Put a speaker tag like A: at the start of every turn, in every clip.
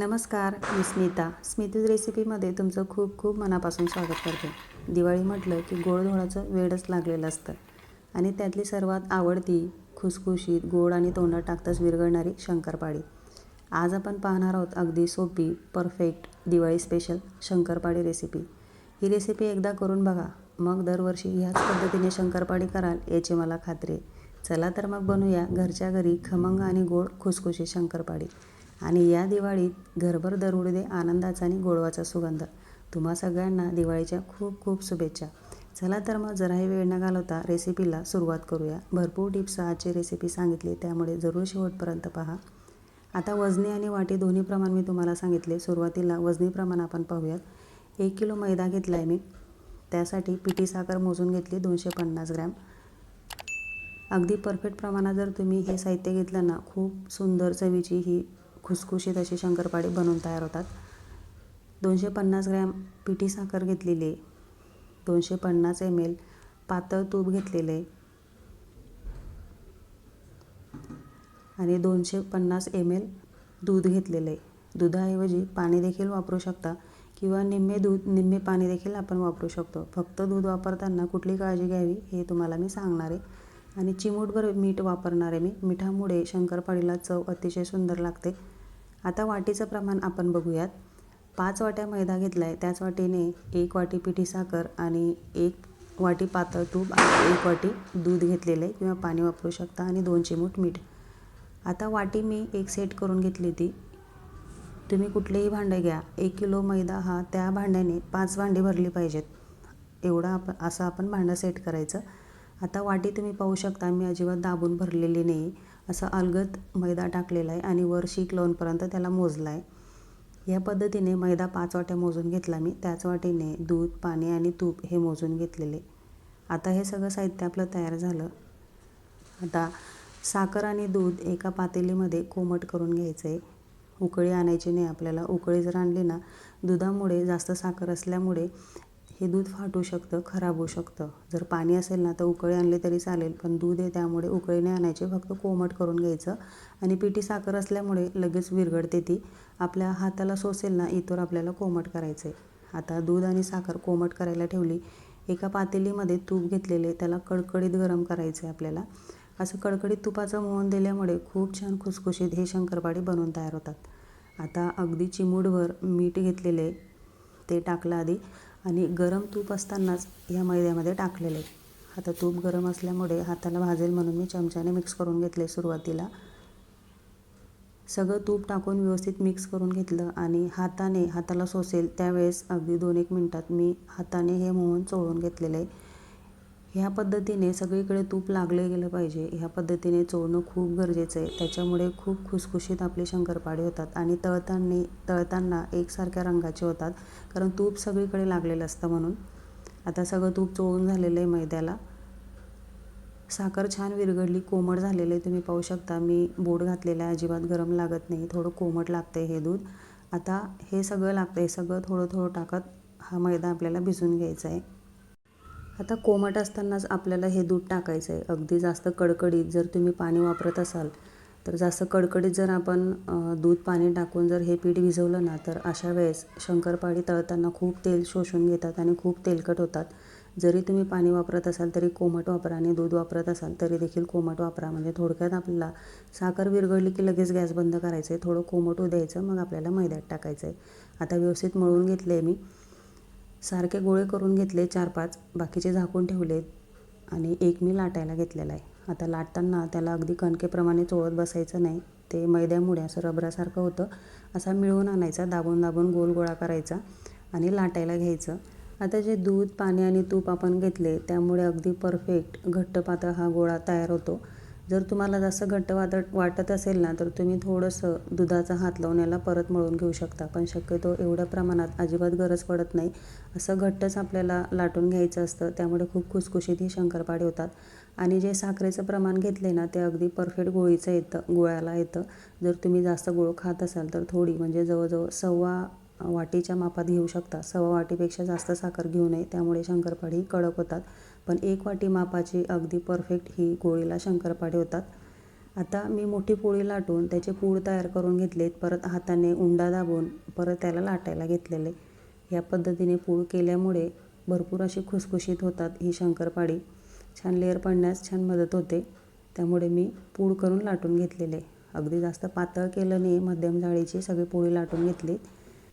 A: नमस्कार मी स्मिता. स्मितीज रेसिपीमध्ये तुमचं खूप खूप मनापासून स्वागत करते. दिवाळी म्हटलं की गोडधोडाचं वेडच लागलेलं असतं. आणि त्यातली सर्वात आवडती खुसखुशीत गोड आणि तोंडात टाकताच विरघळणारी शंकरपाळी. आज आपण पाहणार आहोत अगदी सोपी perfect Diwali special shankarpali recipe. ही रेसिपी एकदा करून बघा. मग दरवर्षी ह्याच पद्धतीने शंकरपाळी कराल याची मला खात्री आहे. चला तर मग बनवूया घरच्या घरी खमंग आणि गोड खुसखुशीत शंकरपाळी. आणि या दिवाळीत घरभर दरवडू दे आनंदाचा आणि गोडवाचा सुगंध. तुम्हा सगळ्यांना दिवाळीच्या खूप खूप शुभेच्छा. चला तर मग जराही वेळ न घालवता रेसिपीला सुरुवात करूया. भरपूर टिप्स आजची रेसिपी सांगितली त्यामुळे जरूर शेवटपर्यंत पहा. आता वजनी आणि वाटी दोन्ही प्रमाण मी तुम्हाला सांगितले. सुरुवातीला वजनी प्रमाण आपण पाहूयात. एक किलो मैदा घेतला आहे मी. त्यासाठी पिठी साखर मोजून घेतली दोनशे पन्नास ग्रॅम. अगदी परफेक्ट प्रमाणात जर तुम्ही हे साहित्य घेतलं ना खूप सुंदर चवीची ही खुसखुशीत अशी शंकरपाळी बनवून तयार होतात. दोनशे पन्नास ग्रॅम पिठी साखर घेतलेली आहे. दोनशे पन्नास एम एल पातळ तूप घेतलेलं आहे. आणि दोनशे पन्नास एम एल दूध घेतलेलं आहे. दुधाऐवजी पाणी देखील वापरू शकता किंवा निम्मे दूध निम्मे पाणी देखील आपण वापरू शकतो. फक्त दूध वापरताना कुठली काळजी घ्यावी हे तुम्हाला मी सांगणार आहे. आणि चिमूटभर मीठ वापरणार आहे मी. मिठामुळे शंकरपाळीला चव अतिशय सुंदर लागते. आता वाटीचं प्रमाण आपण बघूयात. पाच वाट्या मैदा घेतला आहे त्याच वाटीने एक वाटी पिठी साखर आणि एक वाटी पातळ तूप आणि एक वाटी दूध घेतलेलं आहे किंवा पाणी वापरू शकता आणि दोन चिमूट मीठ. आता वाटी मी एक सेट करून घेतली होती. तुम्ही कुठलेही भांडे घ्या. एक किलो मैदा हा त्या भांड्याने पाच भांडी भरली पाहिजेत. एवढं आपण असं आपण भांडं सेट करायचं. आता वाटी तुम्ही पाहू शकता मी अजिबात दाबून भरलेली नाही. असं अलगद मैदा टाकलेला आहे आणि वर शीक लावूनपर्यंत त्याला मोजला आहे या पद्धतीने मैदा पाच वाट्या मोजून घेतला मी. त्याच वाटीने दूध पाणी आणि तूप हे मोजून घेतलेले. आता हे सगळं साहित्य आपलं तयार झालं. आता साखर आणि दूध एका पातेलीमध्ये कोमट करून घ्यायचं आहे उकळी आणायची नाही आपल्याला. उकळी जर आणली ना दुधामुळे जास्त साखर असल्यामुळे हे दूध फाटू शकतं खराब होऊ शकतं. जर पाणी असेल ना तर उकळी आणले तरी चालेल पण दूध आहे त्यामुळे उकळी नाही फक्त कोमट करून घ्यायचं. आणि पिठी साखर असल्यामुळे लगेच विरघडते ती. आपल्या हाताला सोसेल ना इथवर आपल्याला कोमट करायचं आहे आता दूध आणि साखर कोमट करायला ठेवली. एका पातेलीमध्ये तूप घेतलेले त्याला कडकडीत गरम करायचं आहे आपल्याला. असं कडकडीत तुपाचं मोहन दिल्यामुळे खूप छान खुसखुशीत हे शंकरपाळी बनवून तयार होतात. आता अगदी चिमूडभर मीठ घेतलेले ते टाकलं आधी. आणि गरम तूप असतानाच ह्या मैद्यामध्ये टाकलेले. आता तूप गरम असल्यामुळे हाताला भाजेल म्हणून मी चमच्याने मिक्स करून घेतले सुरुवातीला. सगळं तूप टाकून व्यवस्थित मिक्स करून घेतलं आणि हाताने हाताला सोसेल त्यावेळेस अगदी दोन एक मिनटात मी हाताने हे मोहन चोळून घेतलेलं. आहे ह्या पद्धतीने सगळीकडे तूप लागले गेलं पाहिजे. ह्या पद्धतीने चोळणं खूप गरजेचं आहे. त्याच्यामुळे खूप खुसखुशीत आपले शंकरपाळे होतात आणि तळताना तळताना एकसारख्या रंगाचे होतात. कारण तूप सगळीकडे लागलेलं असतं म्हणून. आता सगळं तूप चोळून झालेलं आहे मैद्याला. साखर छान विरघडली कोमट झालेलं आहे. तुम्ही पाहू शकता मी बोट घातलेलं आहे अजिबात गरम लागत नाही. थोडं कोमट लागतं हे दूध. आता हे सगळं लागतं हे सगळं थोडं थोडं टाकत हा मैदा आपल्याला भिजून घ्यायचा आहे. आता कोमट असतानाच आपल्याला हे दूध टाकायचं आहे अगदी जास्त कडकडीत जर तुम्ही पाणी वापरत असाल तर जास्त कडकडीत जर आपण दूध पाणी टाकून जर हे पीठ भिजवलं ना तर अशा वेळेस शंकरपाळी तळताना खूप तेल शोषून घेतात आणि खूप तेलकट होतात. जरी तुम्ही पाणी वापरत असाल तरी कोमट वापरा आणि दूध वापरत असाल तरी देखील कोमट वापरा. म्हणजे थोडक्यात आपल्याला साखर विरघळली की लगेच गॅस बंद करायचं आहे थोडं कोमट होऊ द्यायचं मग आपल्याला मैद्यात टाकायचं आहे आता व्यवस्थित मळून घेतलं आहे मी. सारखे गोळे करून घेतले चार पाच बाकीचे झाकून ठेवले आणि एक मी लाटायला घेतलेला आहे. आता लाटताना त्याला अगदी कणकेप्रमाणे चोळत बसायचं नाही. ते मैद्यामुळे असं रबरासारखं होतं. असा मिळवून आणायचा दाबून दाबून गोल गोळा करायचा आणि लाटायला घ्यायचं. आता जे दूध पाणी आणि तूप आपण घेतले त्यामुळे अगदी परफेक्ट घट्ट पातळ हा गोळा तयार होतो. जर तुम्हाला जास्त घट्ट वाटत वाटत असेल ना तर तुम्ही थोडंसं दुधाचा हात लावून याला परत मळून घेऊ शकता. पण शक्यतो एवढ्या प्रमाणात अजिबात गरज पडत नाही. असं घट्टच आपल्याला लाटून घ्यायचं असतं. त्यामुळे खूप खुसखुशीत ही शंकरपाळे होतात. आणि जे साखरेचं प्रमाण घेतले ना ते अगदी परफेक्ट गोळीचं येतं गोळ्याला येतं. जर तुम्ही जास्त गोळ खात असाल तर थोडी म्हणजे जवळजवळ सव्वा वाटीच्या मापात घेऊ शकता. सव्वा वाटीपेक्षा जास्त साखर घेऊ नये त्यामुळे शंकरपाळी कडक होतात. पण एक वाटी मापाची अगदी परफेक्ट ही गोळीला शंकरपाळी होतात. आता मी मोठी पोळी लाटून त्याचे पूड तयार करून घेतलेत. परत हाताने उंडा दाबून परत त्याला लाटायला घेतलेले. या पद्धतीने पूड केल्यामुळे भरपूर अशी खुसखुशीत होतात ही शंकरपाळी. छान लेअर पडण्यास छान मदत होते. त्यामुळे मी पूड करून लाटून घेतलेले. अगदी जास्त पातळ केलं नाही मध्यम जाळीची सगळी पोळी लाटून घेतली.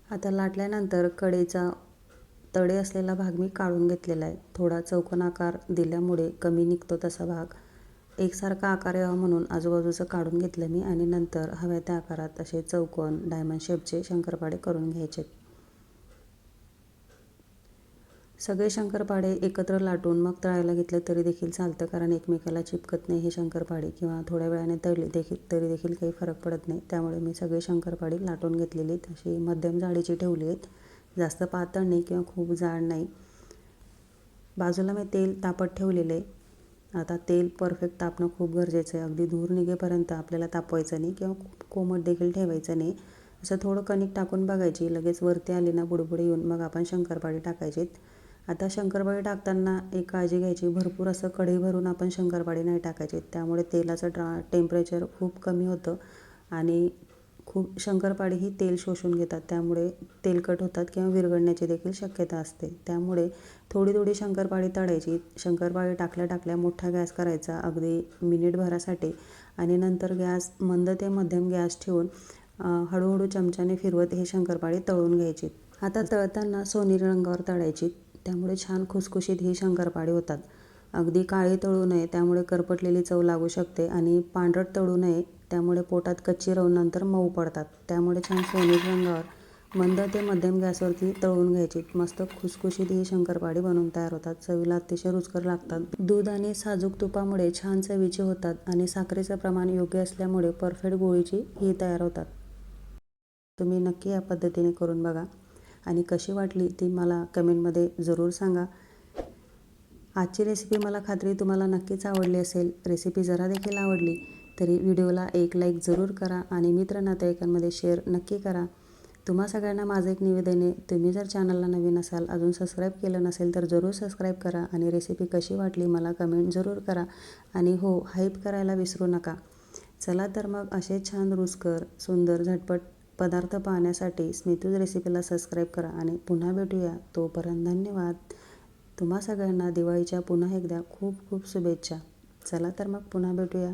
A: आता लाटल्यानंतर कडेचा तडे असलेला भाग मी काढून घेतलेला आहे. थोडा चौकोन आकार दिल्यामुळे कमी निघतो तसा भाग. एकसारखा आकार यावा म्हणून आजूबाजूचं काढून घेतलं मी आणि नंतर हव्या त्या आकारात असे चौकोन डायमंड शेपचे शंकरपाडे करून घ्यायचे. सगळे शंकरपाडे एकत्र लाटून मग तळायला घेतले तरी देखील चालतं कारण एकमेकाला चिपकत नाही हे शंकरपाडे किंवा थोड्या वेळाने तळली देखील तरी देखील काही फरक पडत नाही. त्यामुळे मी सगळे शंकरपाडे लाटून घेतलेली आहेत. अशी मध्यम जाडीची ठेवली आहेत. जास्त पातळ नाही किंवा खूप जाड नाही. बाजूला मी तेल तापत ठेवलेलं आहे. आता तेल परफेक्ट तापणं खूप गरजेचं आहे. अगदी दूर निघेपर्यंत आपल्याला तापवायचं नाही किंवा खूप कोमट देखील ठेवायचं नाही. असं थोडं कणिक टाकून बघायची. लगेच वरती आली ना बुडबुडे येऊन मग आपण शंकरपाळी टाकायचीत. आता शंकरपाळी टाकताना एक काळजी घ्यायची. भरपूर असं कढई भरून आपण शंकरपाळी नाही टाकायची. त्यामुळे तेलाचं ड्रा टेम्परेचर खूप कमी होतं आणि खूप शंकरपाळी ही तेल शोषून घेतात. त्यामुळे तेलकट होतात किंवा विरघळण्याची देखील शक्यता असते. त्यामुळे थोडी थोडी शंकरपाळी तळायची. शंकरपाळी टाकल्या टाकल्या मोठा गॅस करायचा अगदी मिनिटभरासाठी आणि नंतर गॅस मंद ते मध्यम गॅस ठेवून हळूहळू चमच्याने फिरवत हे शंकरपाळी तळून घ्यायची. आता तळताना सोनेरी रंगावर तळायची. त्यामुळे छान खुसखुशीत ही शंकरपाळी होतात. अगदी काळी तळू नये त्यामुळे करपटलेली चव लागू शकते आणि पांढरट तळू नये त्यामुळे पोटात कच्ची राहून नंतर मऊ पडतात. त्यामुळे छान सोनेरी रंगावर मंद ते मध्यम गॅसवरती तळून घ्यायची. मस्त खुसखुशीत ही शंकरपाळी बनवून तयार होतात. चवीला अतिशय रुचकर लागतात. दूध आणि साजूक तुपामुळे छान चवीचे होतात आणि साखरेचं प्रमाण योग्य असल्यामुळे परफेक्ट गोळीची ही तयार होतात. तुम्ही नक्की या पद्धतीने करून बघा. आणि कशी वाटली ती मला कमेंटमध्ये जरूर सांगा. आजची रेसिपी मला खात्री तुम्हाला नक्कीच आवडली असेल. रेसिपी जरा देखील आवडली तरी व्हिडिओला एक लाईक जरूर करा आणि मित्र नातेवाईकांमध्ये शेअर नक्की करा. तुम्हा सगळ्यांना माझं एक निवेदन आहे तुम्ही जर चॅनलला नवीन असाल अजून सबस्क्राईब केलं नसेल तर जरूर सबस्क्राईब करा आणि रेसिपी कशी वाटली मला कमेंट जरूर करा. आणि हो हाईप करायला विसरू नका. चला तर मग असे छान रुचकर सुंदर झटपट पदार्थ पाहण्यासाठी स्मितूज रेसिपीला सबस्क्राईब करा आणि पुन्हा भेटूया. तोपर्यंत धन्यवाद. तुम्हा सगळ्यांना दिवाळीच्या पुन्हा एकदा खूप खूप शुभेच्छा. चला तर मग पुन्हा भेटूया.